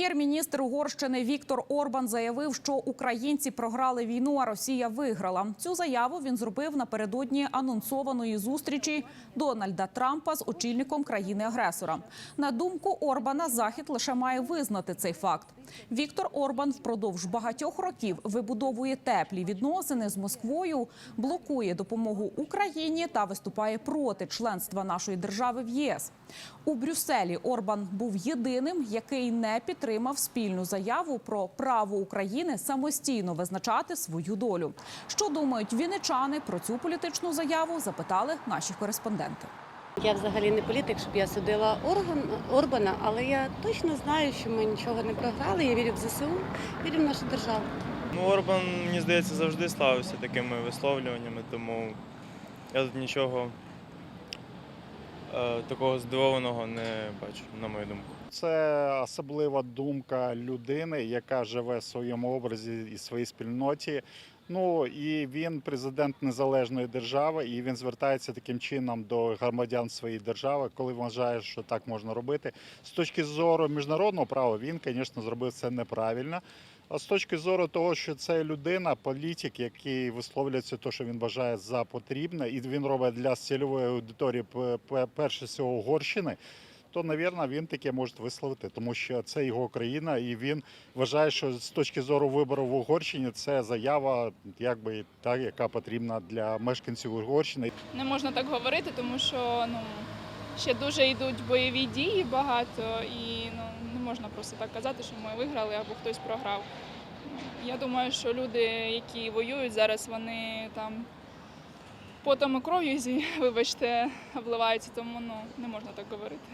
Прем'єр-міністр Угорщини Віктор Орбан заявив, що українці програли війну, а Росія виграла. Цю заяву він зробив напередодні анонсованої зустрічі Дональда Трампа з очільником країни-агресора. На думку Орбана, Захід лише має визнати цей факт. Віктор Орбан впродовж багатьох років вибудовує теплі відносини з Москвою, блокує допомогу Україні та виступає проти членства нашої держави в ЄС. У Брюсселі Орбан був єдиним, який не підтримав спільну заяву про право України самостійно визначати свою долю. Що думають вінничани про цю політичну заяву? Запитали наші кореспонденти. Я взагалі не політик, щоб я судила Орган, Орбана, але я точно знаю, що ми нічого не програли. Я вірю в ЗСУ, вірю в нашу державу. Ну, Орбан, мені здається, завжди славився такими висловлюваннями, тому я тут нічого такого здивованого не бачу, на мою думку. Це особлива думка людини, яка живе в своєму образі і своїй спільноті. Ну і він президент незалежної держави, і він звертається таким чином до громадян своєї держави, коли вважає, що так можна робити. З точки зору міжнародного права, він, звісно, зробив це неправильно. А з точки зору того, що це людина, політик, який висловлюється те, що він вважає за потрібне, і він робить для цільової аудиторії перше всього Угорщини, то, навірно, він таке може висловити, тому що це його країна, і він вважає, що з точки зору вибору в Угорщині це заява, якби та, яка потрібна для мешканців Угорщини. Не можна так говорити, тому що ну ще дуже йдуть бойові дії багато, і ну не можна просто так казати, що ми виграли або хтось програв. Я думаю, що люди, які воюють зараз, вони там потом і кров'ю, вибачте, обливаються, тому ну не можна так говорити.